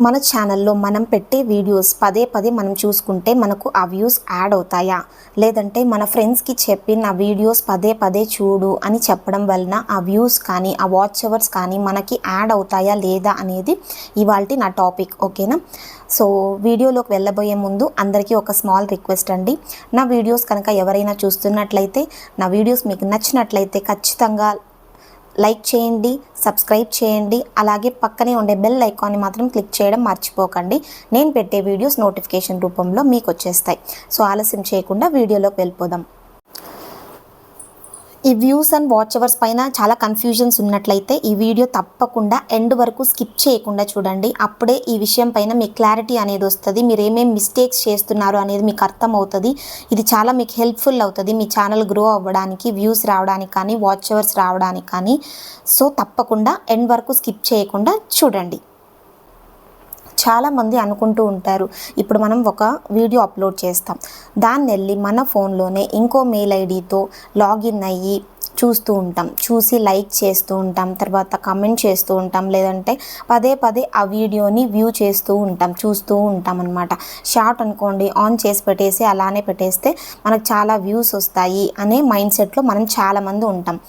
మన ఛానల్లో మనం పెట్టే వీడియోస్ పదే పదే మనం చూసుకుంటే మనకు ఆ వ్యూస్ యాడ్ అవుతాయా? లేదంటే మన ఫ్రెండ్స్కి చెప్పి నా వీడియోస్ పదే పదే చూడు అని చెప్పడం వలన ఆ వ్యూస్ కానీ ఆ వాచ్ అవర్స్ కానీ మనకి యాడ్ అవుతాయా లేదా అనేది ఇవాళ నా టాపిక్ ఓకేనా సో వీడియోలోకి వెళ్ళబోయే ముందు అందరికీ ఒక స్మాల్ రిక్వెస్ట్ అండి. నా వీడియోస్ కనుక ఎవరైనా చూస్తున్నట్లయితే నా వీడియోస్ మీకు నచ్చినట్లయితే ఖచ్చితంగా లైక్ చేయండి సబ్స్క్రైబ్ చేయండి అలాగే పక్కనే ఉండే బెల్ ఐకాన్ని మాత్రం క్లిక్ చేయడం మర్చిపోకండి. నేను పెట్టే వీడియోస్ నోటిఫికేషన్ రూపంలో మీకు వచ్చేస్తాయి. సో ఆలస్యం చేయకుండా వీడియోలోకి వెళ్ళిపోదాం. ఈ వ్యూస్ అండ్ వాచ్ అవర్స్ పైన చాలా కన్ఫ్యూజన్స్ ఉన్నట్లయితే ఈ వీడియో తప్పకుండా ఎండ్ వరకు స్కిప్ చేయకుండా చూడండి. అప్పుడే ఈ విషయం పైన మీకు క్లారిటీ అనేది వస్తుంది. మీరు ఏమేమి మిస్టేక్స్ చేస్తున్నారు అనేది మీకు అర్థమవుతుంది. ఇది చాలా మీకు హెల్ప్ఫుల్ అవుతుంది. మీ ఛానల్ గ్రో అవ్వడానికి వ్యూస్ రావడానికి కానీ వాచ్ అవర్స్ రావడానికి కానీ. సో తప్పకుండా ఎండ్ వరకు స్కిప్ చేయకుండా చూడండి. చాలామంది అనుకుంటూ ఉంటారు ఇప్పుడు మనం ఒక వీడియో అప్లోడ్ చేస్తాం. దాన్ని వెళ్ళి మన ఫోన్లోనే ఇంకో మెయిల్ ఐడితో లాగిన్ అయ్యి చూస్తూ ఉంటాం. చూసి లైక్ చేస్తూ ఉంటాం. తర్వాత కమెంట్ చేస్తూ ఉంటాం. లేదంటే పదే పదే ఆ వీడియోని వ్యూ చేస్తూ ఉంటాం. చూస్తూ ఉంటాం అనమాట షార్ట్ అనుకోండి ఆన్ చేసి పెట్టేసి అలానే పెట్టేస్తే మనకు చాలా వ్యూస్ వస్తాయి అనే మైండ్ సెట్లో మనం చాలామంది ఉంటాం.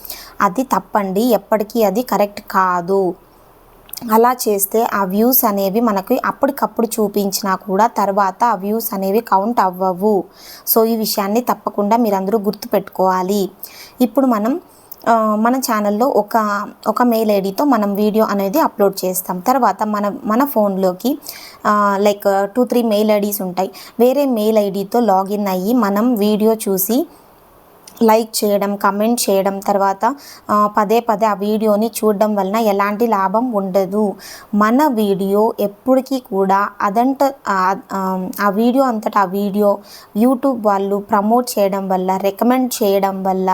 అది తప్పండి. ఎప్పటికీ అది కరెక్ట్ కాదు. అలా చేస్తే ఆ వ్యూస్ అనేవి మనకి అప్పటికప్పుడు చూపించినా కూడా తర్వాత ఆ వ్యూస్ అనేవి కౌంట్ అవ్వవు. సో ఈ విషయాన్ని తప్పకుండా మీరందరూ గుర్తుపెట్టుకోవాలి. ఇప్పుడు మనం మన ఛానల్లో ఒక ఒక మెయిల్ ఐడితో మనం వీడియో అనేది అప్లోడ్ చేస్తాం. తర్వాత మన మన ఫోన్లోకి like two three mail IDs ఉంటాయి. వేరే మెయిల్ ఐడితో లాగిన్ అయ్యి మనం వీడియో చూసి లైక్ చేయడం కమెంట్ చేయడం తర్వాత పదే పదే ఆ వీడియోని చూడడం వలన ఎలాంటి లాభం ఉండదు. మన వీడియో ఎప్పటికీ కూడా అదంట ఆ, వీడియో అంతటా ఆ వీడియో యూట్యూబ్ వాళ్ళు ప్రమోట్ చేయడం వల్ల రికమెండ్ చేయడం వల్ల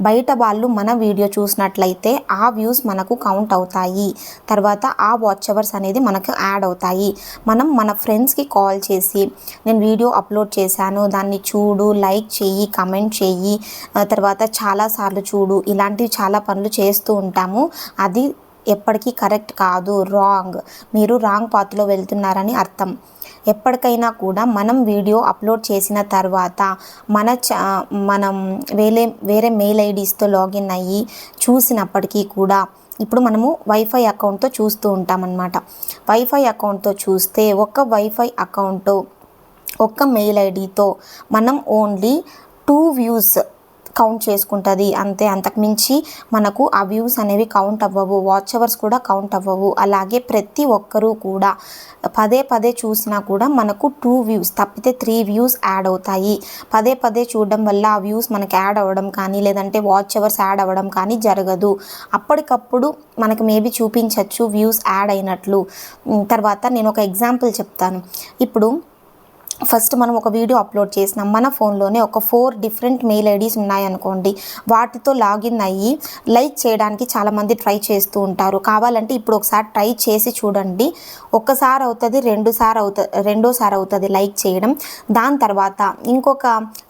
బయట వాళ్ళు మన వీడియో చూసినట్లయితే ఆ వ్యూస్ మనకు కౌంట్ అవుతాయి. తర్వాత ఆ వాచ్ అవర్స్ అనేది మనకు యాడ్ అవుతాయి. మనం మన ఫ్రెండ్స్కి కాల్ చేసి నేను వీడియో అప్లోడ్ చేశాను దాన్ని చూడు లైక్ చెయ్యి కమెంట్ చెయ్యి తర్వాత చాలాసార్లు చూడు ఇలాంటివి చాలా పనులు చేస్తూ ఉంటాము. అది ఎప్పటికీ కరెక్ట్ కాదు రాంగ్. మీరు రాంగ్ పాత్లో వెళ్తున్నారని అర్థం. ఎప్పటికైనా కూడా మనం వీడియో అప్లోడ్ చేసిన తర్వాత మన చ మనం వేరే వేరే మెయిల్ ఐడీస్తో లాగిన్ అయ్యి చూసినప్పటికీ కూడా ఇప్పుడు మనము వైఫై అకౌంట్తో చూస్తూ ఉంటామన్నమాట. వైఫై అకౌంట్తో చూస్తే ఒక వైఫై అకౌంట్ ఒక్క మెయిల్ ఐడితో మనం ఓన్లీ టూ వ్యూస్ కౌంట్ చేసుకుంటుంది. అంతే అంతకుమించి మనకు ఆ వ్యూస్ అనేవి కౌంట్ అవ్వవు. వాచ్ అవర్స్ కూడా కౌంట్ అవ్వవు. అలాగే ప్రతి ఒక్కరూ కూడా పదే పదే చూసినా కూడా మనకు టూ వ్యూస్ తప్పితే త్రీ వ్యూస్ యాడ్ అవుతాయి. పదే పదే చూడడం వల్ల ఆ వ్యూస్ మనకి యాడ్ అవ్వడం కానీ లేదంటే వాచ్ అవర్స్ యాడ్ అవ్వడం కానీ జరగదు. అప్పటికప్పుడు మనకు మేబీ చూపించవచ్చు వ్యూస్ యాడ్ అయినట్లు. తర్వాత నేను ఒక ఎగ్జాంపుల్ చెప్తాను. ఇప్పుడు ఫస్ట్ మనం ఒక వీడియో అప్లోడ్ చేసినాం మన ఫోన్లోనే ఒక ఫోర్ డిఫరెంట్ మెయిల్ ఐడీస్ ఉన్నాయనుకోండి వాటితో లాగిన్ అయ్యి లైక్ చేయడానికి చాలామంది ట్రై చేస్తూ ఉంటారు. కావాలంటే ఇప్పుడు ఒకసారి ట్రై చేసి చూడండి. ఒక్కసారి అవుతుంది రెండుసారి అవుతుంది రెండోసారి అవుతుంది లైక్ చేయడం. దాని తర్వాత ఇంకొక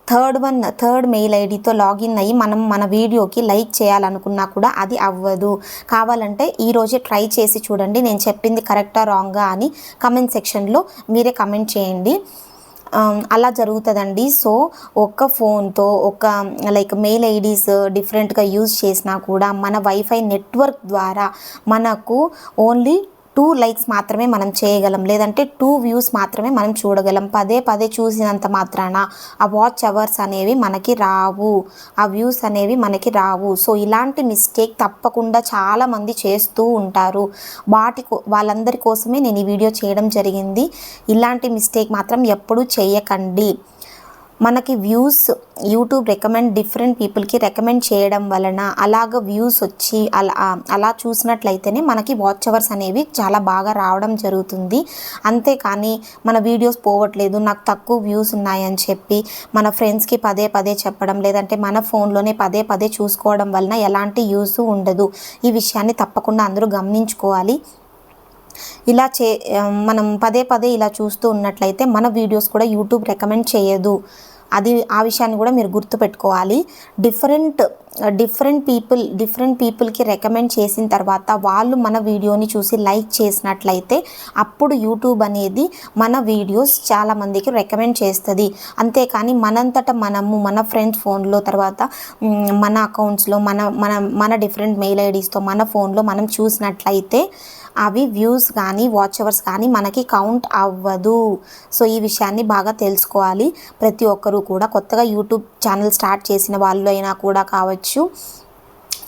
థర్డ్ వన్ థర్డ్ మెయిల్ ఐడితో లాగిన్ అయ్యి మనం మన వీడియోకి లైక్ చేయాలనుకున్నా కూడా అది అవ్వదు. కావాలంటే ఈరోజే ట్రై చేసి చూడండి. నేను చెప్పింది కరెక్టా రాంగా అని కమెంట్ సెక్షన్లో మీరే కమెంట్ చేయండి. అలా జరుగుతుందండి. సో ఒక్క ఫోన్తో ఒక లైక్ మెయిల్ ఐడీస్ డిఫరెంట్గా యూజ్ చేసినా కూడా మన వైఫై నెట్వర్క్ ద్వారా మనకు ఓన్లీ టూ లైక్స్ మాత్రమే మనం చేయగలం లేదంటే టూ వ్యూస్ మాత్రమే మనం చూడగలం. పదే పదే చూసినంత మాత్రాన ఆ వాచ్ అవర్స్ అనేవి మనకి రావు. ఆ వ్యూస్ అనేవి మనకి రావు. సో ఇలాంటి మిస్టేక్ తప్పకుండా చాలామంది చేస్తూ ఉంటారు. వాటి వాళ్ళందరి కోసమే నేను ఈ వీడియో చేయడం జరిగింది. ఇలాంటి మిస్టేక్ మాత్రం ఎప్పుడూ చేయకండి. మనకి వ్యూస్ యూట్యూబ్ రికమెండ్ డిఫరెంట్ పీపుల్కి రికమెండ్ చేయడం వలన అలాగ వ్యూస్ వచ్చి అలా అలా చూసినట్లయితేనే మనకి వాచ్ అవర్స్ అనేవి చాలా బాగా రావడం జరుగుతుంది. అంతేకాని మన వీడియోస్ పోవట్లేదు నాకు తక్కువ వ్యూస్ ఉన్నాయని చెప్పి మన ఫ్రెండ్స్కి పదే పదే చెప్పడం లేదంటే మన ఫోన్లోనే పదే పదే చూసుకోవడం వలన ఎలాంటి యూస్ ఉండదు. ఈ విషయాన్ని తప్పకుండా అందరూ గమనించుకోవాలి. ఇలా చే మనం పదే పదే ఇలా చూస్తూ ఉన్నట్లయితే మన వీడియోస్ కూడా యూట్యూబ్ రికమెండ్ చేయదు. అది ఆ విషయాన్ని కూడా మీరు గుర్తుపెట్టుకోవాలి. డిఫరెంట్ డిఫరెంట్ పీపుల్ డిఫరెంట్ పీపుల్కి రికమెండ్ చేసిన తర్వాత వాళ్ళు మన వీడియోని చూసి లైక్ చేసినట్లయితే అప్పుడు యూట్యూబ్ అనేది మన వీడియోస్ చాలామందికి రికమెండ్ చేస్తుంది. అంతేకాని మనంతట మనము మన ఫ్రెండ్స్ ఫోన్లో తర్వాత మన అకౌంట్స్లో మన మన మన డిఫరెంట్ మెయిల్ ఐడీస్తో మన ఫోన్లో మనం చూసినట్లయితే అవి వ్యూస్ కానీ వాచ్ అవర్స్ కానీ మనకి కౌంట్ అవ్వదు. సో ఈ విషయాన్ని బాగా తెలుసుకోవాలి. ప్రతి ఒక్కరూ కూడా కొత్తగా యూట్యూబ్ ఛానల్ స్టార్ట్ చేసిన వాళ్ళు అయినా కూడా కావచ్చు.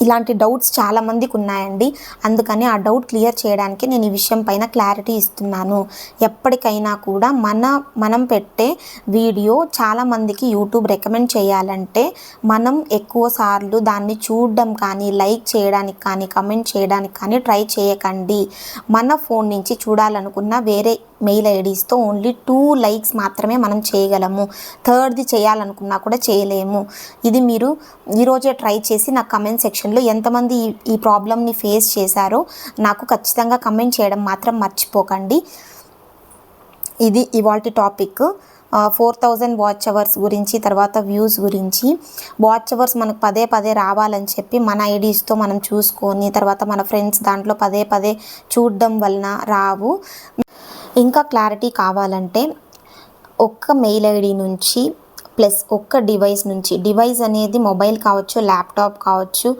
ఇలాంటి డౌట్స్ చాలామందికి ఉన్నాయండి. అందుకని ఆ డౌట్ క్లియర్ చేయడానికి నేను ఈ విషయం పైన క్లారిటీ ఇస్తున్నాను. ఎప్పటికైనా కూడా మన మనం పెట్టే వీడియో చాలామందికి యూట్యూబ్ రికమెండ్ చేయాలంటే మనం ఎక్కువ సార్లు దాన్ని చూడడం కానీ లైక్ చేయడానికి కానీ కమెంట్ చేయడానికి కానీ ట్రై చేయకండి. మన ఫోన్ నుంచి చూడాలనుకున్న వేరే మెయిల్ ఐడీస్తో ఓన్లీ టూ లైక్స్ మాత్రమే మనం చేయగలము. థర్డ్ది చేయాలనుకున్నా కూడా చేయలేము. ఇది మీరు ఈరోజే ట్రై చేసి నాకు కమెంట్ సెక్షన్ సెక్షన్లో ఎంతమంది ఈ ఈ ప్రాబ్లమ్ని ఫేస్ చేశారో నాకు ఖచ్చితంగా కమెంట్ చేయడం మాత్రం మర్చిపోకండి. ఇది ఇవాల్టి topic four thousand watch hours గురించి తర్వాత వ్యూస్ గురించి. వాచ్ అవర్స్ మనకు పదే పదే రావాలని చెప్పి మన ఐడీస్తో మనం చూసుకొని తర్వాత మన ఫ్రెండ్స్ దాంట్లో పదే పదే చూడడం వలన రావు. ఇంకా క్లారిటీ కావాలంటే ఒక్క మెయిల్ ఐడి నుంచి ప్లస్ ఒక్క డివైస్ నుంచి డివైస్ అనేది మొబైల్ కావచ్చు ల్యాప్టాప్ కావచ్చు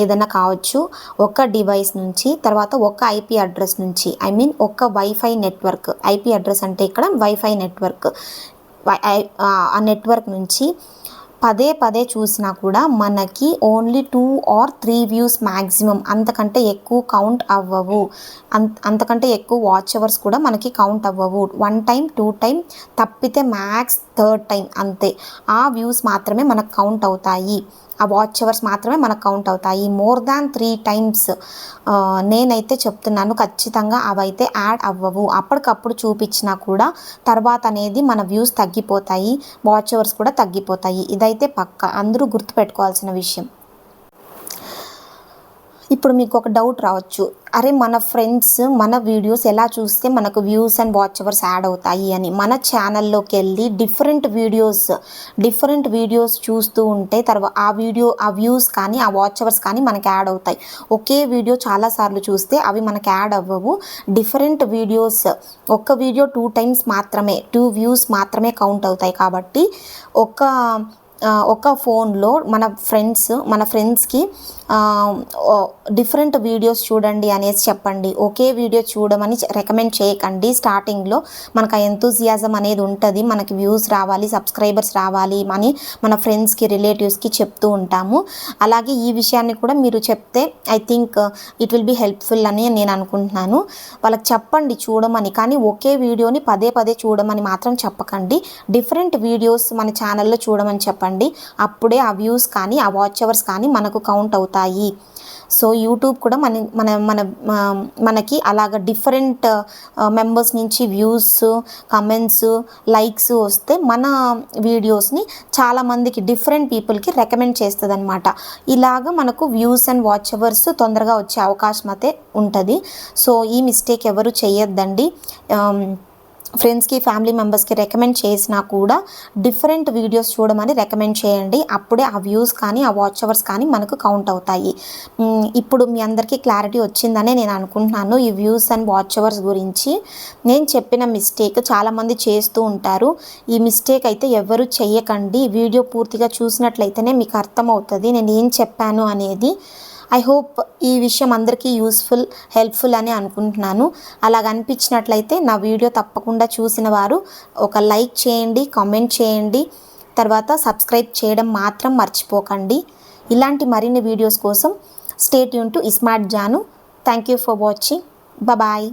ఏదైనా కావచ్చు ఒక డివైస్ నుంచి తర్వాత ఒక ఐపీ అడ్రస్ నుంచి ఐ మీన్ ఒక్క వైఫై నెట్వర్క్ ఐపీ అడ్రస్ అంటే ఇక్కడ వైఫై నెట్వర్క్ వై- ఐ- ఆ నెట్వర్క్ నుంచి పదే పదే చూసినా కూడా మనకి only two or three views maximum అంతకంటే ఎక్కువ కౌంట్ అవ్వవు. అంత అంతకంటే ఎక్కువ వాచ్ అవర్స్ కూడా మనకి కౌంట్ అవ్వవు. వన్ టైం టూ టైం తప్పితే మ్యాక్స్ థర్డ్ టైం అంతే. ఆ వ్యూస్ మాత్రమే మనకు కౌంట్ అవుతాయి. ఆ వాచ్ అవర్స్ మాత్రమే మనకు కౌంట్ అవుతాయి. మోర్ దాన్ త్రీ టైమ్స్ నేనైతే చెప్తున్నాను ఖచ్చితంగా అవైతే యాడ్ అవ్వవు. అప్పటికప్పుడు చూపించినా కూడా తర్వాత అనేది మన వ్యూస్ తగ్గిపోతాయి వాచ్ అవర్స్ కూడా తగ్గిపోతాయి. ఇదైతే పక్క. అందరూ గుర్తుపెట్టుకోవాల్సిన విషయం. ఇప్పుడు మీకు ఒక డౌట్ రావచ్చు. అరే మన ఫ్రెండ్స్ మన వీడియోస్ ఎలా చూస్తే మనకు views and watch hours add అవుతాయి అని. మన ఛానల్లోకి వెళ్ళి డిఫరెంట్ వీడియోస్ డిఫరెంట్ వీడియోస్ చూస్తూ ఉంటే తర్వాత ఆ వీడియో ఆ వ్యూస్ కానీ ఆ వాచ్ అవర్స్ కానీ మనకి యాడ్ అవుతాయి. ఒకే వీడియో చాలాసార్లు చూస్తే అవి మనకి యాడ్ అవ్వవు. డిఫరెంట్ వీడియోస్ ఒక్క వీడియో టూ టైమ్స్ మాత్రమే టూ వ్యూస్ మాత్రమే కౌంట్ అవుతాయి కాబట్టి ఒక ఒక ఫోన్లో మన ఫ్రెండ్స్ మన ఫ్రెండ్స్కి డిఫరెంట్ వీడియోస్ చూడండి అనేసి చెప్పండి. ఒకే వీడియో చూడమని రికమెండ్ చేయకండి. స్టార్టింగ్లో మనకు ఆ ఎంతూజియాజం అనేది ఉంటుంది. మనకి వ్యూస్ రావాలి సబ్స్క్రైబర్స్ రావాలి అని మన ఫ్రెండ్స్కి రిలేటివ్స్కి చెప్తూ ఉంటాము. అలాగే ఈ విషయాన్ని కూడా మీరు చెప్తే I think it will be helpful అని నేను అనుకుంటున్నాను. వాళ్ళకి చెప్పండి చూడమని. కానీ ఒకే వీడియోని పదే పదే చూడమని మాత్రం చెప్పకండి. డిఫరెంట్ వీడియోస్ మన ఛానల్లో చూడమని చెప్పండి. అప్పుడే ఆ వ్యూస్ కానీ ఆ వాచ్ అవర్స్ కానీ మనకు కౌంట్ అవుతాయి. సో యూట్యూబ్ కూడా మన మన మన మనకి అలాగ డిఫరెంట్ మెంబర్స్ నుంచి వ్యూస్ కమెంట్స్ లైక్స్ వస్తే మన వీడియోస్ని చాలామందికి డిఫరెంట్ పీపుల్కి రికమెండ్ చేస్తుంది అనమాట ఇలాగ మనకు వ్యూస్ అండ్ వాచ్ అవర్స్ తొందరగా వచ్చే అవకాశం అయితే ఉంటుంది. సో ఈ మిస్టేక్ ఎవరు చేయొద్దండి ఫ్రెండ్స్కి ఫ్యామిలీ మెంబర్స్కి రికమెండ్ చేసినా కూడా డిఫరెంట్ వీడియోస్ చూడమని రికమెండ్ చేయండి. అప్పుడే ఆ వ్యూస్ కానీ ఆ వాచ్ అవర్స్ కానీ మనకు కౌంట్ అవుతాయి. ఇప్పుడు మీ అందరికీ క్లారిటీ వచ్చిందనే నేను అనుకుంటున్నాను. ఈ వ్యూస్ అండ్ వాచ్ అవర్స్ గురించి నేను చెప్పిన మిస్టేక్ చాలామంది చేస్తూ ఉంటారు. ఈ మిస్టేక్ అయితే ఎవరు చెయ్యకండి. వీడియో పూర్తిగా చూసినట్లయితేనే మీకు అర్థమవుతుంది. నేను ఏం చెప్పాను అనేది ఐ హోప్ ఈ విషయం అందరికీ యూస్ఫుల్ హెల్ప్ఫుల్ అని అనుకుంటున్నాను. అలాగ అనిపించినట్లయితే నా వీడియో తప్పకుండా చూసిన వారు ఒక లైక్ చేయండి కామెంట్ చేయండి. తర్వాత సబ్స్క్రైబ్ చేయడం మాత్రం మర్చిపోకండి. ఇలాంటి మరిన్ని వీడియోస్ కోసం stay Yoon to iSmart Janu thank you for watching bye